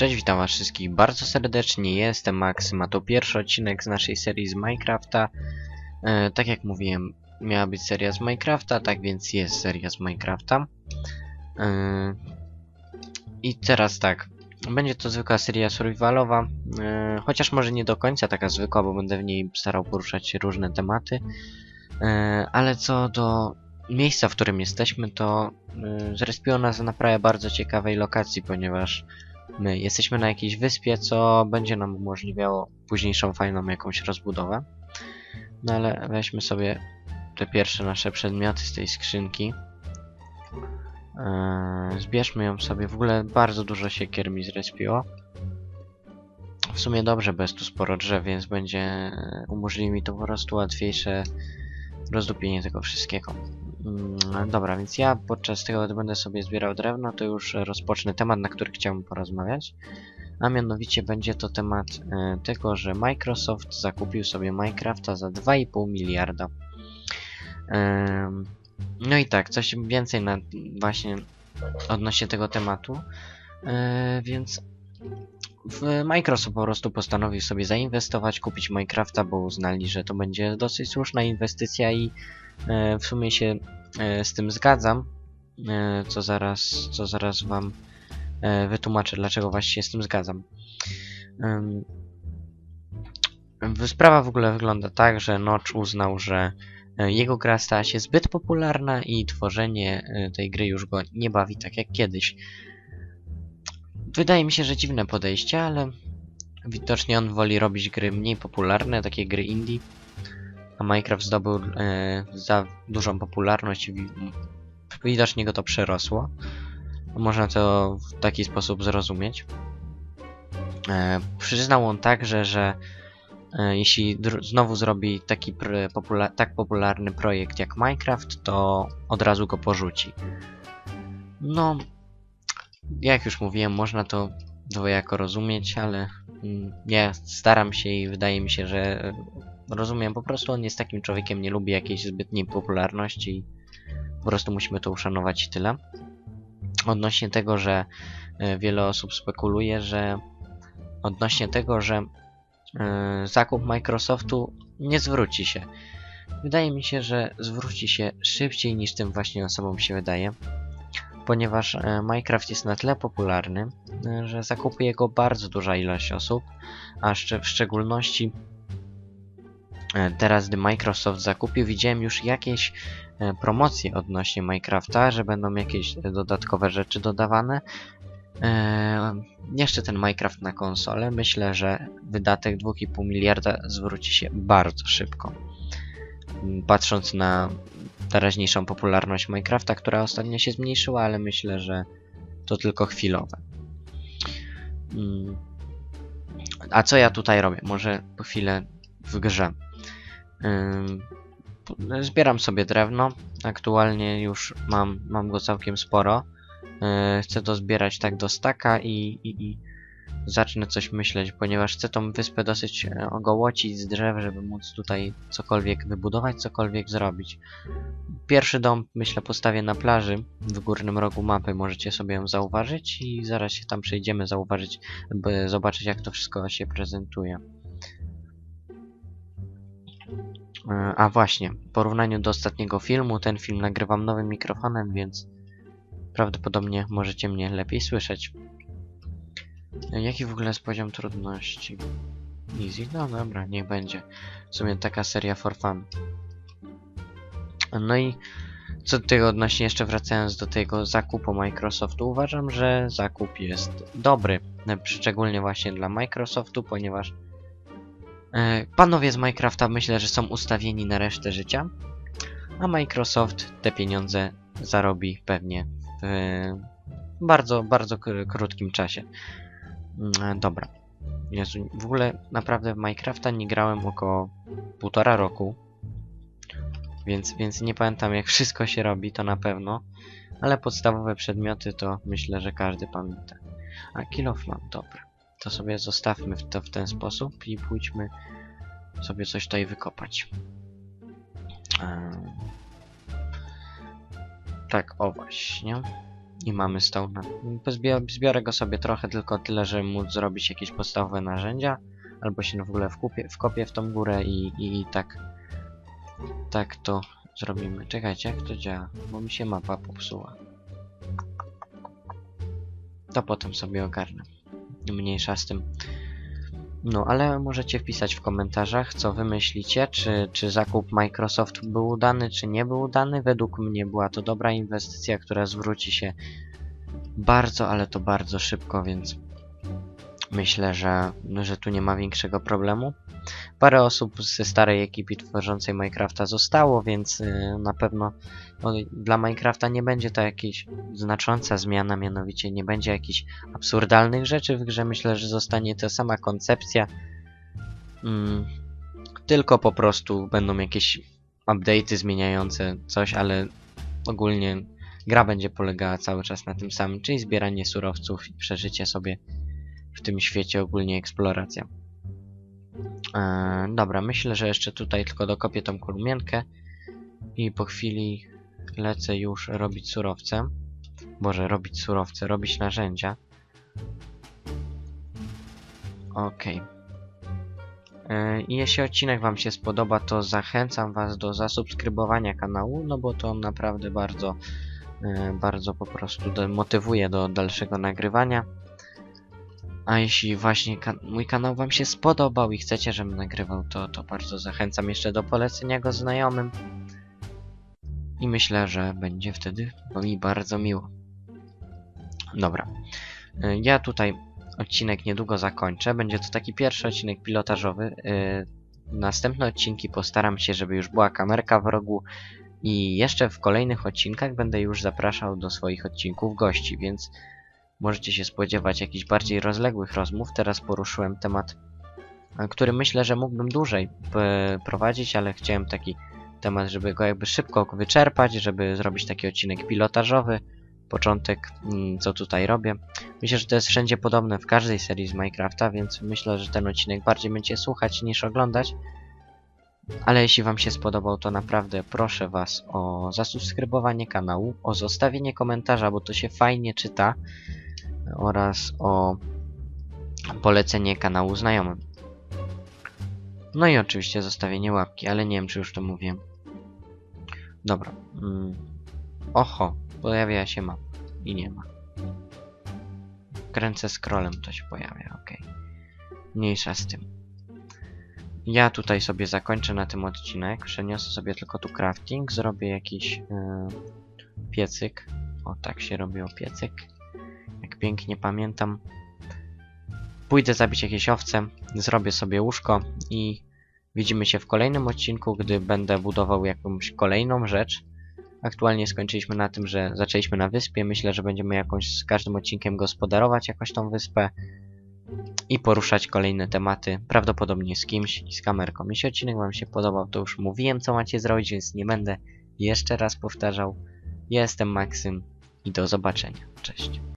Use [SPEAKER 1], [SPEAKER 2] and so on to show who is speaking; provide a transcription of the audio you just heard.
[SPEAKER 1] Cześć, witam was wszystkich bardzo serdecznie, jestem Max, ma to pierwszy odcinek z naszej serii z Minecrafta. E, tak jak mówiłem, miała być seria z Minecrafta, tak więc jest seria z Minecrafta. E, I teraz tak, będzie to zwykła seria survivalowa, e, chociaż może nie do końca taka zwykła, bo będę w niej starał poruszać różne tematy. E, ale co do miejsca, w którym jesteśmy, to e, zrespiło nas na naprawdę bardzo ciekawej lokacji, ponieważ my jesteśmy na jakiejś wyspie, co będzie nam umożliwiało późniejszą fajną jakąś rozbudowę. No ale weźmy sobie te pierwsze nasze przedmioty z tej skrzynki. Eee, zbierzmy ją sobie. W ogóle bardzo dużo siekier mi zrespiło. W sumie dobrze, bo jest tu sporo drzew, więc będzie umożliwi mi to po prostu łatwiejsze rozdupienie tego wszystkiego. Mm, dobra, więc ja podczas tego, gdy będę sobie zbierał drewno, to już rozpocznę temat, na który chciałbym porozmawiać. A mianowicie będzie to temat e, tego, że Microsoft zakupił sobie Minecrafta za 2,5 miliarda. No i tak, coś więcej na właśnie odnośnie tego tematu. E, więc Microsoft po prostu postanowił sobie zainwestować, kupić Minecrafta, bo uznali, że to będzie dosyć słuszna inwestycja i e, w sumie się e, z tym zgadzam, e, co zaraz, co zaraz wam wytłumaczę, dlaczego właśnie się z tym zgadzam. Sprawa w ogóle wygląda tak, że Notch uznał, że jego gra stała się zbyt popularna i tworzenie tej gry już go nie bawi tak jak kiedyś. Wydaje mi się, że dziwne podejście, ale widocznie on woli robić gry mniej popularne, takie gry indie. A Minecraft zdobył e, za dużą popularność widocznie go to przerosło. Można to w taki sposób zrozumieć. E, przyznał on także, że e, jeśli znowu zrobi taki popula- tak popularny projekt jak Minecraft, to od razu go porzuci. No, jak już mówiłem, można to dwojako rozumieć, ale mm, ja staram się i wydaje mi się, że rozumiem. Po prostu on jest takim człowiekiem, nie lubi jakiejś zbytniej popularności i po prostu musimy to uszanować i tyle. Odnośnie tego, że e, wiele osób spekuluje, że odnośnie tego, że e, zakup Microsoftu nie zwróci się. Wydaje mi się, że zwróci się szybciej niż tym właśnie osobom się wydaje ponieważ e, Minecraft jest na tyle popularny, e, że zakupuje go bardzo duża ilość osób, a w szczególności e, teraz, gdy Microsoft zakupił, widziałem już jakieś promocje odnośnie Minecrafta, że będą jakieś dodatkowe rzeczy dodawane. Jeszcze ten Minecraft na konsolę, myślę, że wydatek 2,5 miliarda zwróci się bardzo szybko. M, Patrząc na teraźniejszą popularność Minecrafta, która ostatnio się zmniejszyła, ale myślę, że to tylko chwilowe. Mm. A co ja tutaj robię? Może po chwilę w grze. Zbieram sobie drewno. Aktualnie już mam, mam go całkiem sporo. Chcę to zbierać tak do staka i, i, i zacznę coś myśleć, ponieważ chcę tą wyspę dosyć e, ogołocić z drzew, żeby móc tutaj cokolwiek wybudować, cokolwiek zrobić. Pierwszy dom, myślę, postawię na plaży w górnym rogu mapy. Możecie sobie ją zauważyć i zaraz się tam przejdziemy zauważyć, by zobaczyć jak to wszystko się prezentuje. E, A właśnie, w porównaniu do ostatniego filmu, ten film nagrywam nowym mikrofonem, więc prawdopodobnie możecie mnie lepiej słyszeć. Jaki w ogóle jest poziom trudności? Easy? No dobra, niech będzie. W sumie taka seria for fun. No i co do tego odnośnie jeszcze wracając do tego zakupu Microsoftu, uważam, że zakup jest dobry. Szczególnie właśnie dla Microsoftu, ponieważ e, panowie z Minecrafta myślę, że są ustawieni na resztę życia, a Microsoft te pieniądze zarobi pewnie w e, bardzo, bardzo kr- krótkim czasie. Mm, Dobra. Jezu, w ogóle naprawdę w Minecrafta nie grałem około półtora roku. Więc, więc nie pamiętam jak wszystko się robi, to na pewno. Ale podstawowe przedmioty to myślę, że każdy pamięta. A kilof mam, dobra. To sobie zostawmy to w ten sposób i pójdźmy sobie coś tutaj wykopać. Tak, o właśnie. I mamy stone. Pozbie- Zbiorę go sobie trochę, tylko tyle, żeby móc zrobić jakieś podstawowe narzędzia. Albo się w ogóle wkupię, wkopię w tą górę i, i, i tak... Tak to zrobimy. Czekajcie, jak to działa? Bo mi się mapa popsuła. To potem sobie ogarnę. Mniejsza z tym. No, ale możecie wpisać w komentarzach, co wy myślicie, czy, czy zakup Microsoft był udany, czy nie był udany. Według mnie była to dobra inwestycja, która zwróci się bardzo, ale to bardzo szybko, więc myślę, że, że tu nie ma większego problemu. Parę osób ze starej ekipy tworzącej Minecrafta zostało, więc y, na pewno no, dla Minecrafta nie będzie to jakaś znacząca zmiana, mianowicie nie będzie jakichś absurdalnych rzeczy w grze. Myślę, że zostanie ta sama koncepcja, mm, tylko po prostu będą jakieś update'y zmieniające coś, ale ogólnie gra będzie polegała cały czas na tym samym, czyli zbieranie surowców i przeżycie sobie w tym świecie, ogólnie eksploracja. Eee, dobra, myślę, że jeszcze tutaj tylko dokopię tą kolumnienkę i po chwili lecę już robić surowce. Boże, robić surowce, robić narzędzia. Okej. Eee, I jeśli odcinek Wam się spodoba, to zachęcam Was do zasubskrybowania kanału, no bo to naprawdę bardzo, e, bardzo po prostu motywuje do dalszego nagrywania. A jeśli właśnie kan mój kanał Wam się spodobał i chcecie, żebym nagrywał, to, to bardzo zachęcam jeszcze do polecenia go znajomym. I myślę, że będzie wtedy mi bardzo miło. Dobra. Y, Ja tutaj odcinek niedługo zakończę. Będzie to taki pierwszy odcinek pilotażowy. Y, Następne odcinki postaram się, żeby już była kamerka w rogu. I jeszcze w kolejnych odcinkach będę już zapraszał do swoich odcinków gości, więc możecie się spodziewać jakichś bardziej rozległych rozmów. Teraz poruszyłem temat, e, który myślę, że mógłbym dłużej p- prowadzić, ale chciałem taki temat, żeby go jakby szybko wyczerpać, żeby zrobić taki odcinek pilotażowy. Początek, mm, co tutaj robię. Myślę, że to jest wszędzie podobne w każdej serii z Minecrafta, więc myślę, że ten odcinek bardziej będzie słuchać niż oglądać. Ale jeśli Wam się spodobał, to naprawdę proszę Was o zasubskrybowanie kanału, o zostawienie komentarza, bo to się fajnie czyta oraz o polecenie kanału znajomym. No i oczywiście zostawienie łapki, ale nie wiem czy już to mówiłem. Dobra. Mm. Oho, pojawia się map i nie ma. Kręcę scrollem, to się pojawia, ok. Mniejsza z tym. Ja tutaj sobie zakończę na tym odcinek. Przeniosę sobie tylko tu crafting, zrobię jakiś yy, piecyk. O, tak się robił piecyk pięknie pamiętam. Pójdę zabić jakieś owce, zrobię sobie łóżko i widzimy się w kolejnym odcinku, gdy będę budował jakąś kolejną rzecz. Aktualnie skończyliśmy na tym, że zaczęliśmy na wyspie. Myślę, że będziemy jakąś z każdym odcinkiem gospodarować jakoś tą wyspę i poruszać kolejne tematy, prawdopodobnie z kimś i z kamerką. Jeśli odcinek Wam się podobał, to już mówiłem, co macie zrobić, więc nie będę jeszcze raz powtarzał. Ja jestem Maksym i do zobaczenia. Cześć.